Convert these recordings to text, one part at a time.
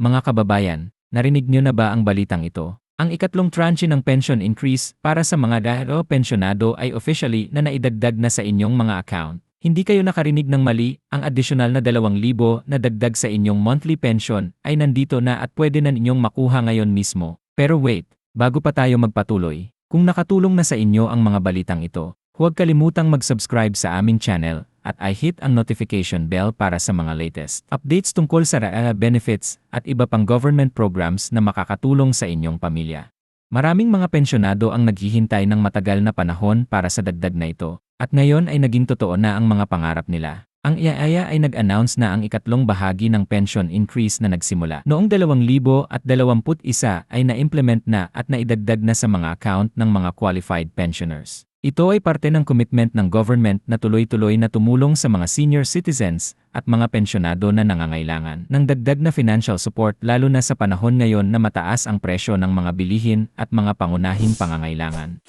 Mga kababayan, narinig niyo na ba ang balitang ito? Ang ikatlong tranche ng pension increase para sa mga dahil pensionado ay officially na naidagdag na sa inyong mga account. Hindi kayo nakarinig ng mali, ang additional na 2,000 na dagdag sa inyong monthly pension ay nandito na at pwede na ninyong makuha ngayon mismo. Pero wait, bago pa tayo magpatuloy, kung nakatulong na sa inyo ang mga balitang ito, huwag kalimutang mag-subscribe sa aming channel at i-hit ang notification bell para sa mga latest updates tungkol sa RAA benefits at iba pang government programs na makakatulong sa inyong pamilya. Maraming mga pensyonado ang naghihintay ng matagal na panahon para sa dagdag na ito, at ngayon ay naging totoo na ang mga pangarap nila. Ang IAIA ay nag-announce na ang ikatlong bahagi ng pension increase na nagsimula noong 2021 ay na-implement na at naidagdag na sa mga account ng mga qualified pensioners. Ito ay parte ng commitment ng government na tuloy-tuloy na tumulong sa mga senior citizens at mga pensyonado na nangangailangan ng dagdag na financial support lalo na sa panahon ngayon na mataas ang presyo ng mga bilihin at mga pangunahing pangangailangan.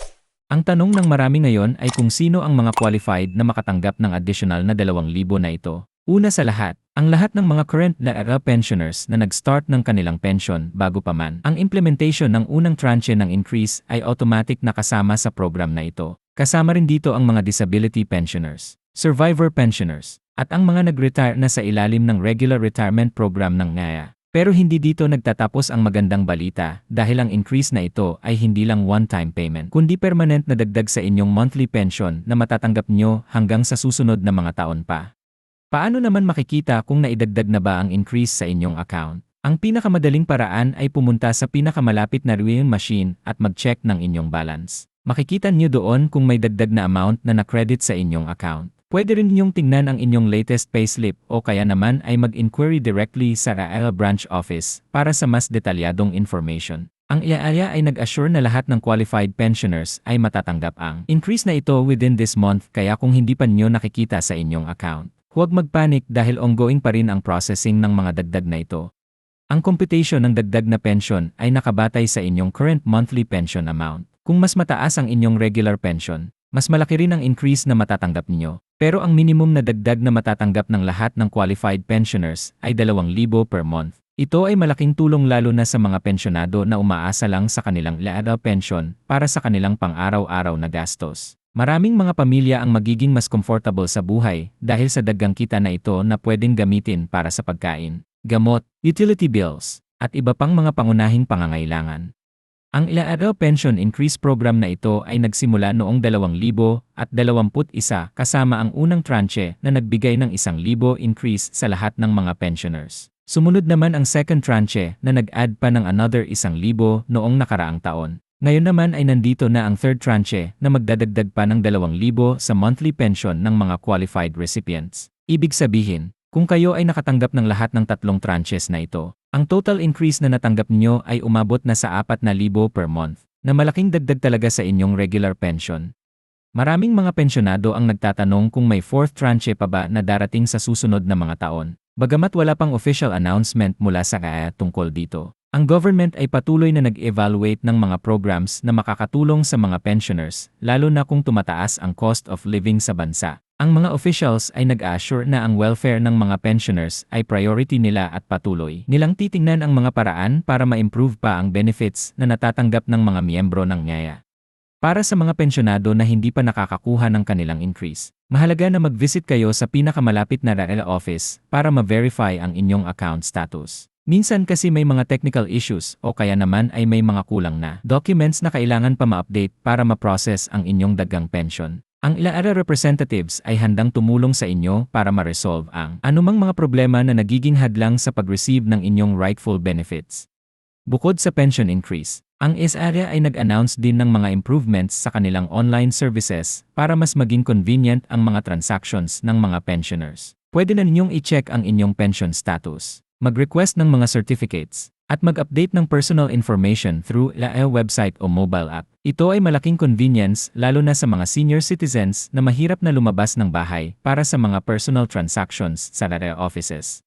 Ang tanong ng marami ngayon ay kung sino ang mga qualified na makatanggap ng additional na 2,000 na ito. Una sa lahat, ang lahat ng mga current na era pensioners na nag-start ng kanilang pension bago pa man, ang implementation ng unang tranche ng increase ay automatic na kasama sa program na ito. Kasama rin dito ang mga disability pensioners, survivor pensioners, at ang mga nag-retire na sa ilalim ng regular retirement program ng NAYA. Pero hindi dito nagtatapos ang magandang balita dahil ang increase na ito ay hindi lang one-time payment, kundi permanent na dagdag sa inyong monthly pension na matatanggap nyo hanggang sa susunod na mga taon pa. Paano naman makikita kung naidagdag na ba ang increase sa inyong account? Ang pinakamadaling paraan ay pumunta sa pinakamalapit na rewing machine at mag-check ng inyong balance. Makikita niyo doon kung may dagdag na amount na na-credit sa inyong account. Pwede rin ninyong tingnan ang inyong latest payslip o kaya naman ay mag-inquiry directly sa RAEL branch office para sa mas detalyadong information. Ang IAIA ay nag-assure na lahat ng qualified pensioners ay matatanggap ang increase na ito within this month kaya kung hindi pa niyo nakikita sa inyong account, huwag magpanik dahil ongoing pa rin ang processing ng mga dagdag na ito. Ang computation ng dagdag na pension ay nakabatay sa inyong current monthly pension amount. Kung mas mataas ang inyong regular pension, mas malaki rin ang increase na matatanggap ninyo. Pero ang minimum na dagdag na matatanggap ng lahat ng qualified pensioners ay 2,000 per month. Ito ay malaking tulong lalo na sa mga pensyonado na umaasa lang sa kanilang laada pension para sa kanilang pang-araw-araw na gastos. Maraming mga pamilya ang magiging mas comfortable sa buhay dahil sa daggang kita na ito na pwedeng gamitin para sa pagkain, gamot, utility bills, at iba pang mga pangunahing pangangailangan. Ang Ilaaraw Pension Increase Program na ito ay nagsimula noong 2021 kasama ang unang tranche na nagbigay ng 1,000 increase sa lahat ng mga pensioners. Sumunod naman ang second tranche na nag-add pa ng another 1,000 noong nakaraang taon. Ngayon naman ay nandito na ang third tranche na magdadagdag pa ng 2,000 sa monthly pension ng mga qualified recipients. Ibig sabihin, kung kayo ay nakatanggap ng lahat ng tatlong tranches na ito, ang total increase na natanggap niyo ay umabot na sa 4,000 per month, na malaking dagdag talaga sa inyong regular pension. Maraming mga pensyonado ang nagtatanong kung may fourth tranche pa ba na darating sa susunod na mga taon. Bagamat wala pang official announcement mula sa KAA tungkol dito, ang government ay patuloy na nag-evaluate ng mga programs na makakatulong sa mga pensioners, lalo na kung tumataas ang cost of living sa bansa. Ang mga officials ay nag-assure na ang welfare ng mga pensioners ay priority nila at patuloy nilang titingnan ang mga paraan para ma-improve pa ang benefits na natatanggap ng mga miyembro ng NYAYA. Para sa mga pensyonado na hindi pa nakakakuha ng kanilang increase, mahalaga na mag-visit kayo sa pinakamalapit na RAEL office para ma-verify ang inyong account status. Minsan kasi may mga technical issues o kaya naman ay may mga kulang na documents na kailangan pa ma-update para ma-process ang inyong dagang pension. Ang ilaara representatives ay handang tumulong sa inyo para ma-resolve ang anumang mga problema na nagiging hadlang sa pag-receive ng inyong rightful benefits. Bukod sa pension increase, ang SARA ay nag-announce din ng mga improvements sa kanilang online services para mas maging convenient ang mga transactions ng mga pensioners. Pwede na ninyong i-check ang inyong pension status, mag-request ng mga certificates, at mag-update ng personal information through LAE website o mobile app. Ito ay malaking convenience lalo na sa mga senior citizens na mahirap na lumabas ng bahay para sa mga personal transactions sa LAE offices.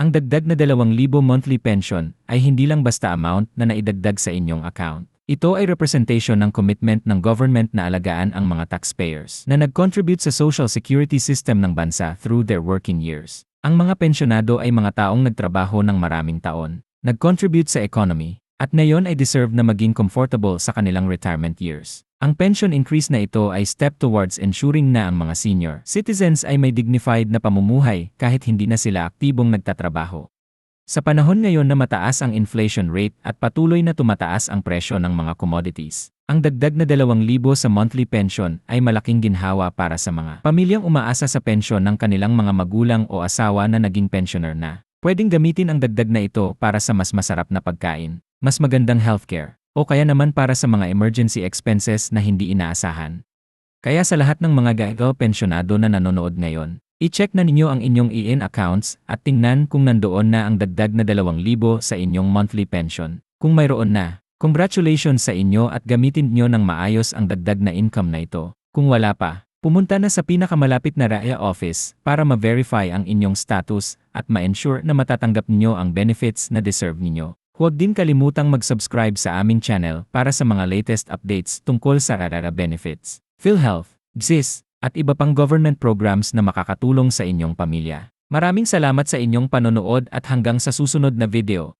Ang dagdag na 2,000 monthly pension ay hindi lang basta amount na naidagdag sa inyong account. Ito ay representation ng commitment ng government na alagaan ang mga taxpayers na nag-contribute sa social security system ng bansa through their working years. Ang mga pensyonado ay mga taong nagtrabaho ng maraming taon nag-contribute sa economy, at ngayon ay deserve na maging comfortable sa kanilang retirement years. Ang pension increase na ito ay step towards ensuring na ang mga senior citizens ay may dignified na pamumuhay kahit hindi na sila aktibong nagtatrabaho. Sa panahon ngayon na mataas ang inflation rate at patuloy na tumataas ang presyo ng mga commodities, ang dagdag na 2,000 sa monthly pension ay malaking ginhawa para sa mga pamilyang umaasa sa pensyon ng kanilang mga magulang o asawa na naging pensioner na. Pwedeng gamitin ang dagdag na ito para sa mas masarap na pagkain, mas magandang healthcare, o kaya naman para sa mga emergency expenses na hindi inaasahan. Kaya sa lahat ng mga gagal pensyonado na nanonood ngayon, i-check na ninyo ang inyong EIN accounts at tingnan kung nandoon na ang dagdag na 2,000 sa inyong monthly pension. Kung mayroon na, Congratulations sa inyo at gamitin nyo ng maayos ang dagdag na income na ito. Kung wala pa, pumunta na sa pinakamalapit na RAIA office para ma-verify ang inyong status at ma-ensure na matatanggap niyo ang benefits na deserve ninyo. Huwag din kalimutang mag-subscribe sa aming channel para sa mga latest updates tungkol sa RARA benefits, PhilHealth, GSIS, at iba pang government programs na makakatulong sa inyong pamilya. Maraming salamat sa inyong panonood at hanggang sa susunod na video.